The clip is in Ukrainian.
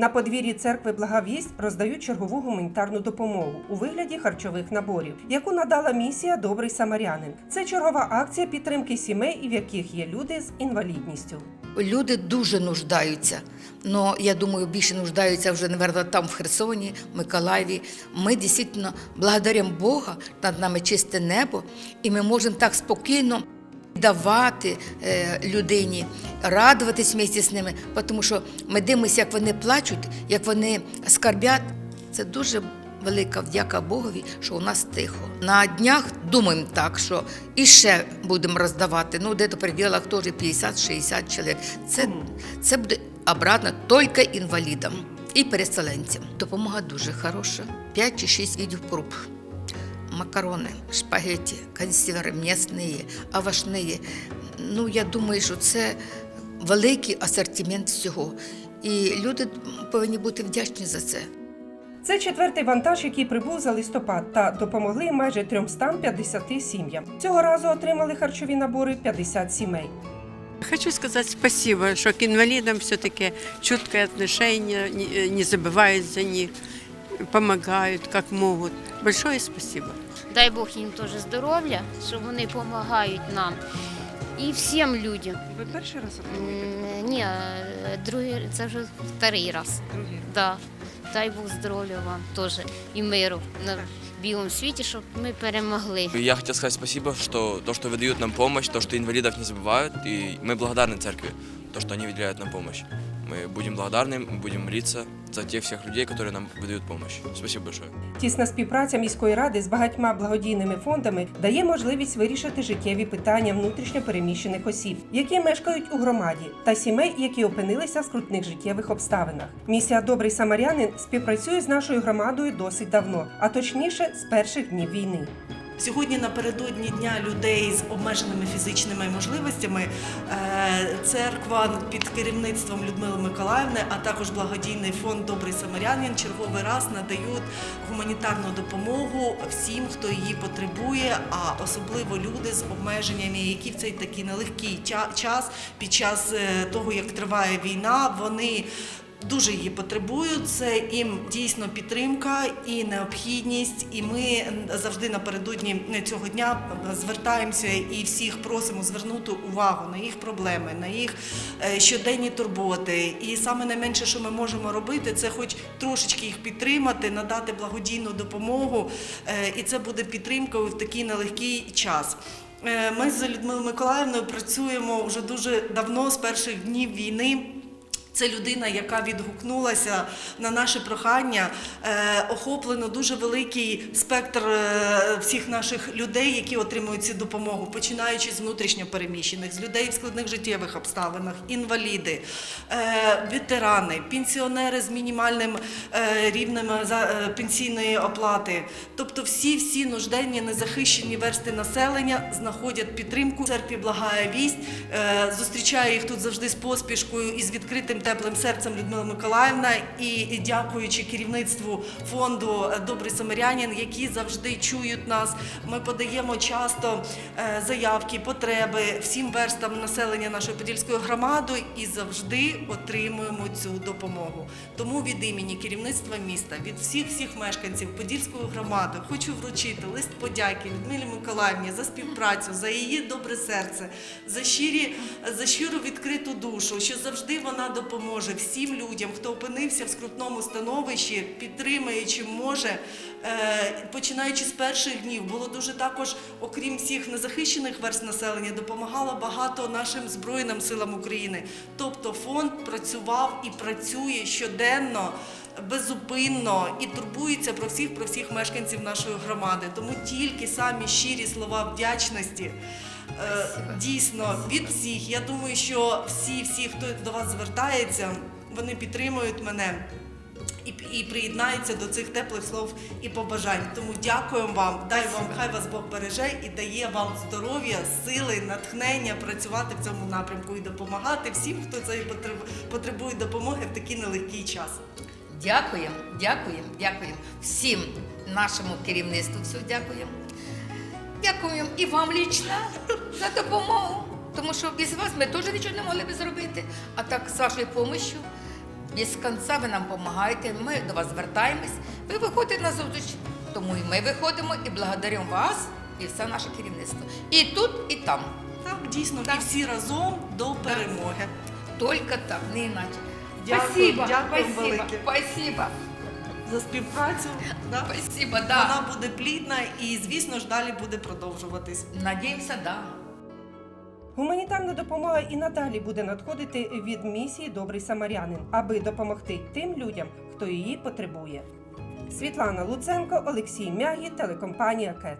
На подвір'ї церкви Благовість роздають чергову гуманітарну допомогу у вигляді харчових наборів, яку надала місія Добрий самарянин. Це чергова акція підтримки сімей, в яких є люди з інвалідністю. Люди дуже нуждаються. Но я думаю, більше нуждаються вже, наверное, там, в Херсоні, Миколаєві. Ми дійсно благодаримо Бога, над нами чисте небо, і ми можемо так спокійно давати е, людині, радуватись вместе з ними, тому що ми дивимося, як вони плачуть, як вони скарбять. Це дуже велика вдяка Богові, що у нас тихо. На днях думаємо так, що і ще будемо роздавати. Ну, де-то в пределах теж 50-60 чоловік. Це, це буде обратно тільки інвалідам і переселенцям. Допомога дуже хороша. 5 чи 6 видів круп. Макарони, шпагеті, консерви м'ясні, овочні. Ну, я думаю, що це великий асортимент всього. І люди повинні бути вдячні за це. Це четвертий вантаж, який прибув за листопад, та допомогли майже 350 сім'ям. Цього разу отримали харчові набори 50 сімей. Хочу сказать спасибо, что к инвалидам все-таки чуткое отношение, не, не забывают за них, помогают как могут. Большое спасибо. Дай Бог їм теж здоров'я, що вони допомагають нам і всім людям. Ви перший раз М, Ні, е, другий це вже вторий раз. Да. Дай Бог здоров'я вам теж і миру на білому світі, щоб ми перемогли. Я хотел сказать спасибо, что то, что выдают нам помощь, то, что инвалидов не забывают, и мы благодарны церкви, то, что они выделяют нам помощь. Мы будем благодарны, мы будем молиться за тех всех людей, которые нам выдают помощь. Спасибо большое. Тісна співпраця міської ради з багатьма благодійними фондами дає можливість вирішити життєві питання внутрішньо переміщених осіб, які мешкають у громаді, та сімей, які опинилися в скрутних життєвих обставинах. Місія Добрий самарянин співпрацює з нашою громадою досить давно, а точніше з перших днів війни. Сьогодні напередодні дня людей з обмеженими фізичними можливостями е, церква під керівництвом Людмили Миколаївни, а також благодійний фонд Добрий Самарянин черговий раз надають гуманітарну допомогу всім, хто її потребує, а особливо люди з обмеженнями, які в цей такий нелегкий час під час е, того, як триває війна, вони дуже її потребують. Це їм дійсно підтримка і необхідність. І ми завжди напередодні цього дня звертаємося і всіх просимо звернути увагу на їх проблеми, на їх е, щоденні турботи. І саме найменше, що ми можемо робити, це хоч трошечки їх підтримати, надати благодійну допомогу. Е, І це буде підтримкою в такий нелегкий час. Е, Ми з Людмилою Миколаївною працюємо вже дуже давно, з перших днів війни. Це людина, яка відгукнулася на наше прохання. Е, охоплено дуже великий спектр е, всіх наших людей, які отримують цю допомогу, починаючи з внутрішньо переміщених, з людей в складних життєвих обставинах, інваліди, е, ветерани, пенсіонери з мінімальним рівнем пенсійної оплати. Тобто всі всі нужденні, незахищені версти населення знаходять підтримку. Церкві благає вість. Зустрічає їх тут завжди з поспішкою і з відкритим теплим серцем Людмила Миколаївна. І дякуючи керівництву фонду е, Добрий Самарянин, які завжди чують нас. Ми подаємо часто е, заявки, потреби всім верстам населення нашої подільської громади і завжди отримуємо цю допомогу. Тому від імені керівництва міста, від всіх всіх мешканців Подільської громади хочу вручити лист подяки Людмилі Миколаївні за співпрацю, за її добре серце, за щирі, за щиру відкриту душу, що завжди вона допоможе всім людям, хто опинився в скрутному становищі, підтримує чим може. Е, Починаючи з перших днів, було дуже також, окрім всіх незахищених верст населення, допомагало багато нашим Збройним силам України. Тобто фонд працював і працює щоденно. Беззупинно і турбується про всіх про всіх мешканців нашої громади. Тому тільки самі щирі слова вдячності дійсно від всіх. Я думаю, що всі, всі, хто до вас звертається, вони підтримують мене і, і приєднаються до цих теплих слов і побажань. Тому дякуємо вам. Дай вам, хай вас Бог береже і дає вам здоров'я, сили, натхнення працювати в цьому напрямку і допомагати всім, хто це потребує допомоги в такий нелегкий час. Дякуємо, дякуємо, дякуємо всім нашому керівництву. Все дякуємо. Дякуємо і вам лічно за допомогу. Тому що без вас ми теж нічого не могли б зробити. А так з вашою допомогою без кінця ви нам допомагаєте, ми до вас звертаємось, ви виходите на зустріч. Тому і ми виходимо і благодаримо вас і все наше керівництво. І тут, і там. Так, дійсно, Так. і всі разом до перемоги. Тільки так, не іначе. Дякую, спасибо, дякую спасибо, велике. спасибо, За співпрацю. Да? спасибо, да. Вона буде плідна і, звісно ж, далі буде продовжуватись. Надіємося, да. Гуманітарна допомога і надалі буде надходити від місії Добрий Самарянин, аби допомогти тим людям, хто її потребує. Світлана Луценко, Олексій Мягі, телекомпанія КЕТ.